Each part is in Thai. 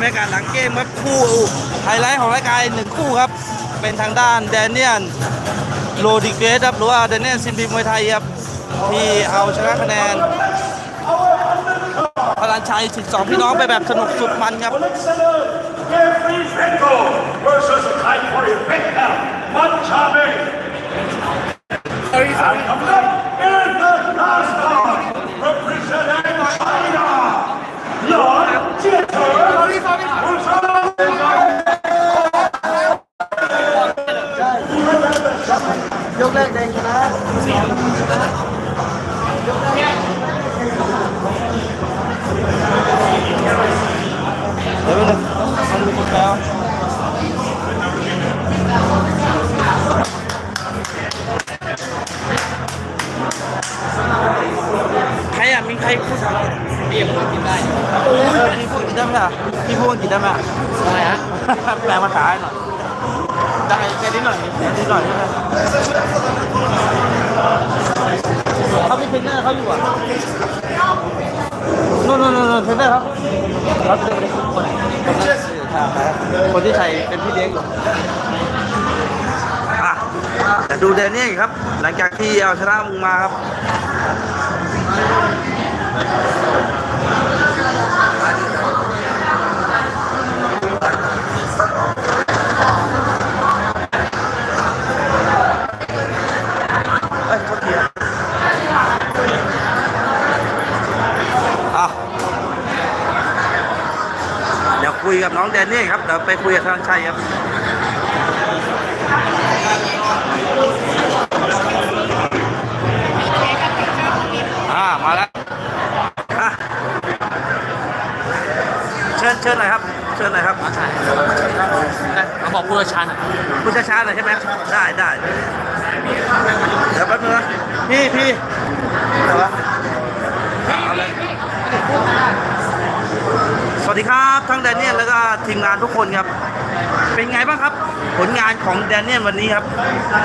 ตามรายการหลังเกมครับคู่ไฮไลท์ของรายการหนึ่งคู่ครับ เป็นทางด้านแดเนียนโรดิเกสครับหรือว่าแดเนียนซิมพีมวยไทยครับที่เอาชนะคะแนนพลันชัย12พี่น้องไปแบบสนุกสุดมันครับ Listener, Jeffrey ใครอะมีใครพูดอะไรพี่ยังพูดกินได้โอ้ยพี่พูดกินได้ไหมล่ะพี่พูดกินได้ไหมได้ฮะแปลภาษาให้หน่อย ได้แค่นิดหน่อยแค่นิดหน่อยเขามีเทรนเนอร์เขาอยู่อะนู่นนู่นนู่นเทรนเนอร์ครับเขาเดินไปทุกคนคนที่ใส่เป็นพี่เลี้ยงอยู่อะแต่ดูแดนนี่ครับ หลังจากที่เอาชนะมึงมาครับ คุยกับน้องแดนนี่ครับเดี๋ยวไปคุยกับทางชัยครับอ่ามาแล้วอะเชิญเชิญหน่อยครับ เชิญหน่อยครับเขาบอกผู้เชี่ยวชาญพูดช้าๆหน่อยใช่ไหมได้ได้เดี๋ยวแป๊บนึงนะพี่พี่เดี๋ยววะเอาเลยส วัสดีครับทั้งแดเนียลแล้วก็ทีมงานทุกคนครับ เป็นไงบ้างครับ ผลงานของแดเนียลวันนี้ครับ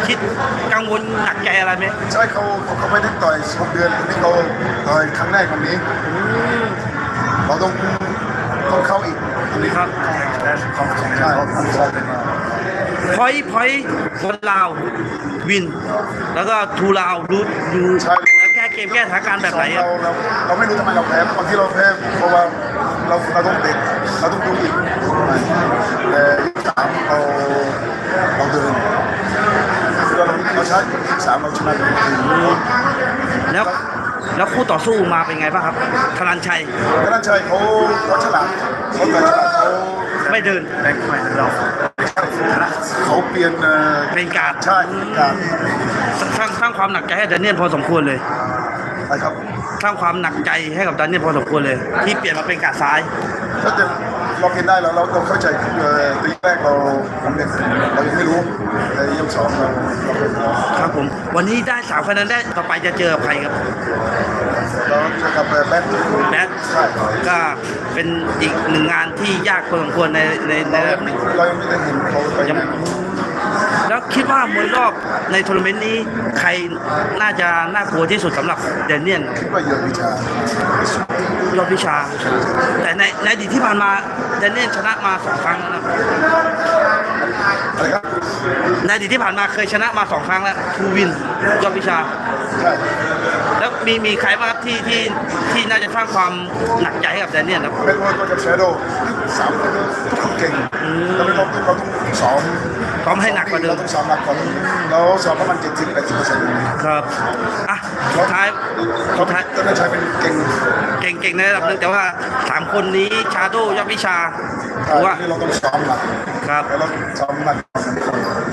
คิดกังวลหนักใจอะไรไหมใช่เขาเขาเขาไม่ได้ต่อยหกเดือนนี่เขาต่อยครั้งแรกวันนี้เราต้องต้องเข้าอีกอันนี้ครับของของใช่ของใช่มาพอยพอยคนลาววิน แล้วก็ทูลาวรู้ดูแล้วแก้เกมแก้สถานการณ์แบบไหนครัเราบเราเราไม่รู้ทำไมเราแพ้บางทีเราแพ้เพราะว่า เราเราต้องเด็กเราต้องดูอีกแต่สามเราเราเดินคือเราเราใช้สามเราชนะแล้วแล้วคู่ต่อสู้มาเป็นไงบ้างครับธนันชัยก็นั่นใช่เขาเขาฉลาดเขาต่อยฉลาดเขาไม่เดินแรงใหม่เราเขาเปลี่ยนเอ่อเป็นการดใช่เป็นการสร้างสร้างความหนักใจให้แดเนียลพอสมควรเลยอะไรครับ สร้างความหนักใจให้กับแดเนียลพอสมควรเลย ที่เปลี่ยนมาเป็นการดซ้าย ถ้าเกิดเราเห็นได้แล้วเราเราเข้าใจเอ่อตีแรกเราทำเด็กเรายังไม่รู้แต่ยกสองเราเราเป็นเราครับผม วันนี้ได้สามคะแนนได้ต่อไปจะเจอใครครับ เราจะกับแบทแบทใช่ก็เป็นอีกหนึ่งงานที่ยากพอสมควรในในในเราระดับหไม่นึ่งเรายังไม่ได้เห็นเขาไปยัง แล้วคิดว่ามวยรอบ ในทัวร์นาเมนต์นี้ใครน่าจะน่ากลัวที่สุดสำหรับเดนเนียนคิดว่ายอดวิชายอดวิชา แต่ในในอดีตที่ผ่านมาเดนเนียนชนะมาสองครั้งแล้วนะครับในอดีตที่ผ่านมาเคยชนะมาสองครั้งแล้วทูวินยอดวิชาใช่ แล้วมีมีใครบ้างครับที่ที่ที่น่าจะสร้างความหนักใจให้กับแดเนียลครับแบทว่าก็จะแชโดว์สามคนเขาเก่งแล้วเราต้องเราต้องซ้อมพร้อมให้หนักกว่าเดิเรามต้องซ้อมหนักกว่านี้เราซ้อมประมาณเจ็ดสิบแปดสิบเปอร์เซ็นต์ครับอะสุดท้ายสุดท้ายก็จะใช้เป็นเก่งเก่งเก่งในระดับหนึ่งแต่ว่าสามคนนี้ชาโดยอดวิชาใช่ถือว่าที่เราต้องซ้อมหนักครับแล้วเราซ้อมหนัก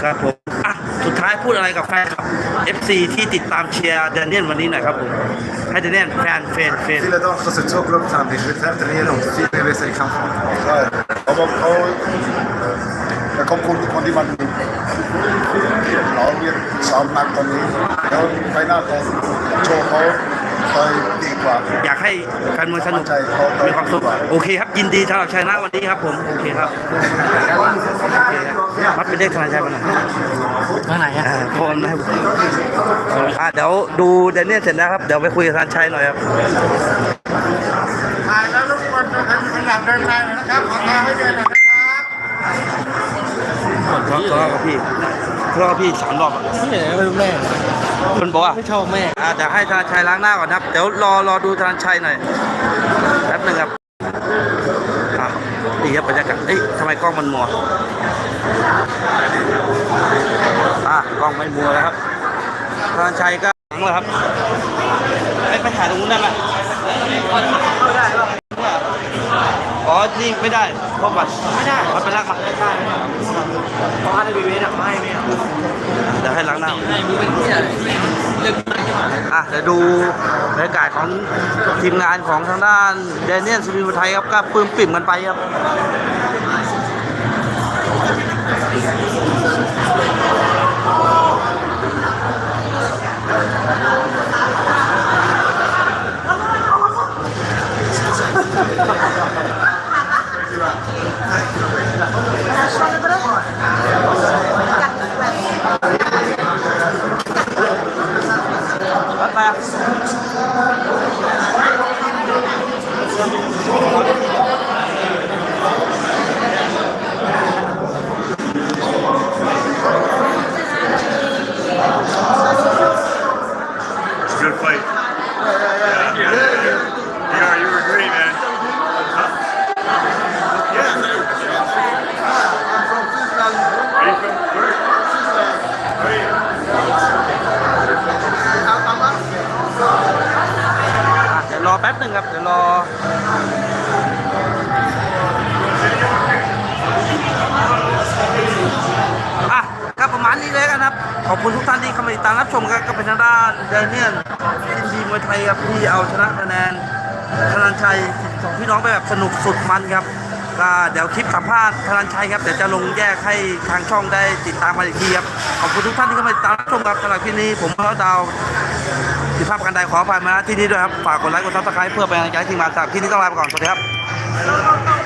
ครับผมอะสุดท้าย พูดอะไรกับแฟนครับ FC ที่ติดตามเชียร์แดเนียลวันนี้หน่อยครับผมให้แดเนียลแฟนแฟนแฟน Till idag så ser två grupptävling. Vi träffade igenom fyra resor i kampform. ใช่เขาบอกเขาแต่ขอบคุณทุก คนที่มาดูเราเรียนซ้อมหนักตอนนี้แล้วไปหน้าเขาโชว์เขาไปดีกว่า อยากให้แฟนมวยสนุกใช่ครับมีความสุข โอเคครับ ยินดีสำหรับชัยนะวันนี้ครับผม โอเคครับโอเคครับมัดเป็นเลขธนาชัยวันไหนเมื่อไหร่อะอ่าพร้อมนะครับอ่าเดี๋ยวดูแดเนียลเสร็จแล้วครับ เดี๋ยวไปคุยกับธนาชัยหน่อยครับถ่ายแล้วรบกวนนะครับหลังเดินทางหน่อยนะครับ ขอทางให้เดินหน่อยนะครับทะเลาะกับพี่ทะเลาะกับพี่สามรอบอะไม่เห็นไม่รู้แม่ คนบอกว่าไม่ชอบแม่อ่าเดี๋ยวให้ธนาชัยล้างหน้าก่อนครับ เดี๋ยวรอรอดูธนาชัยหน่อยแป๊บหนึ่งครับอะดีครับบรรยากาศเอ้ยทำไมกล้องมันมัวอะกล้องไม่มัวแล้วครับธนาชัยก็หลังแล้วครับไปไปถ่ายตรงนู้นได้ไหมอ๋อ นี่ไม่ได้เพราะบัตรไม่ได้บัตรไปลากมาเพราะว่าในวีวีน่ะไม่ไม่เอาเดี๋ยวให้ล้างหน้าไอ้มึงเป็นที่อะไรเรื่องมันจะมาอะเดี๋ยวดูบรรยากาศของทีมงานของทางด้านเดนเนียนสุรินทร์ไทยครับก็ปลื้มปิ่มกันไปครับ ไหนึ่งครับ เดี๋ยวรออะก็ประมาณนี้เลยกันครับ ขอบคุณทุกท่านที่เข้ามาติดตามรับชมครับก็เป็นทางด้านเดนเนียนทีมทีมวยไทยครับที่เอาชนะคะแนนธนันชัยสองพี่น้องไปแบบสนุกสุดมันครับก็เดี๋ยวคลิปสัมภาษณ์ธนันชัยครับเดี๋ยวจะลงแยกให้ทางช่องได้ติดตามมาอีกทีครับขอบคุณทุกท่านที่เข้ามาติดตามรับชมครับสำหรับคลิปนี้ผมพระดาว ผิดพลาดประกันใดขออภัยมาณที่นี้ด้วยครับ ฝากกดไลค์กดซับสไครป์เพื่อเป็นกำลังใจให้ทีมงานสำหรับที่นี้ต้องลาไปก่อน สวัสดีครับ